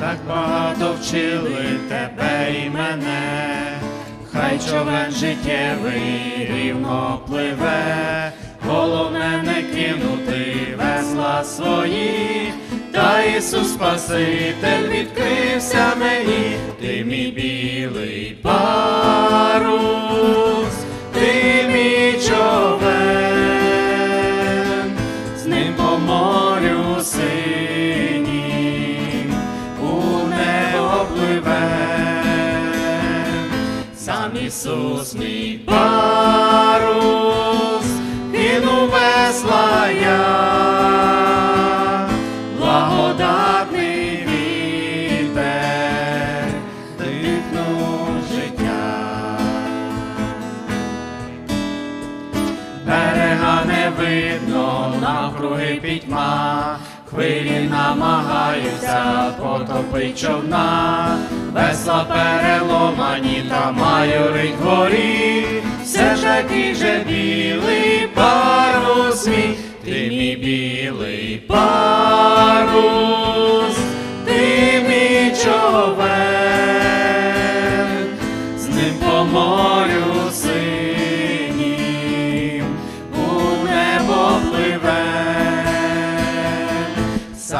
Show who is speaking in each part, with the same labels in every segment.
Speaker 1: так багато вчили тебе і мене, хай човен життєвий рівно пливе, головне не кинути весла свої, та Ісус Спаситель відкрився мені, ти мій білий парус, ти мій човен, з ним по морю синім Ісус мій. Парус, видно, навкруги пітьма, хвилі намагаються потопить човна, весла переломані та майорить горі, все ж такий же білий парус мій, ти мій білий парус,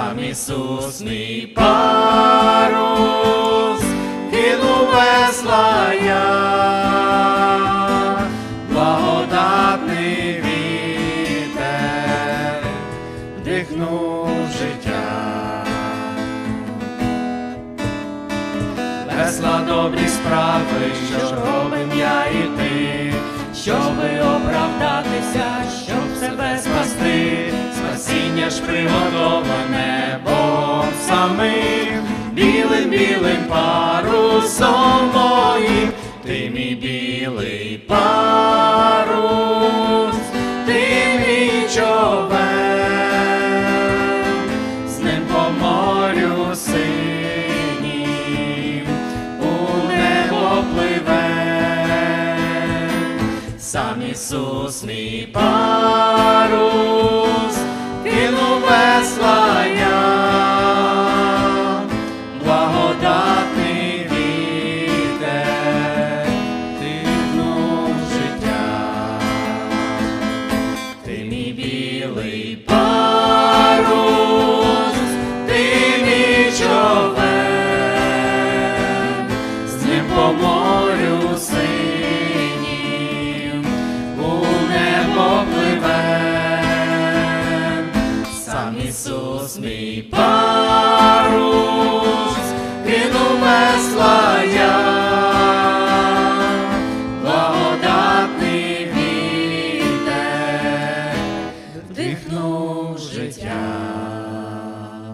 Speaker 1: сам Ісус мій парус, кинув весла я, благодатний вітер, дихнув життя. Весла добрі справи, що ж робим я і ти, щоби оправдатися, щоб себе спасти, спасіння ж приготоване Самим, білим білим парусом моїм, ти мій білий парус, ти мій човен, з ним по морю синім у небо пливе, сам Ісус мій парус, І парус кинув весла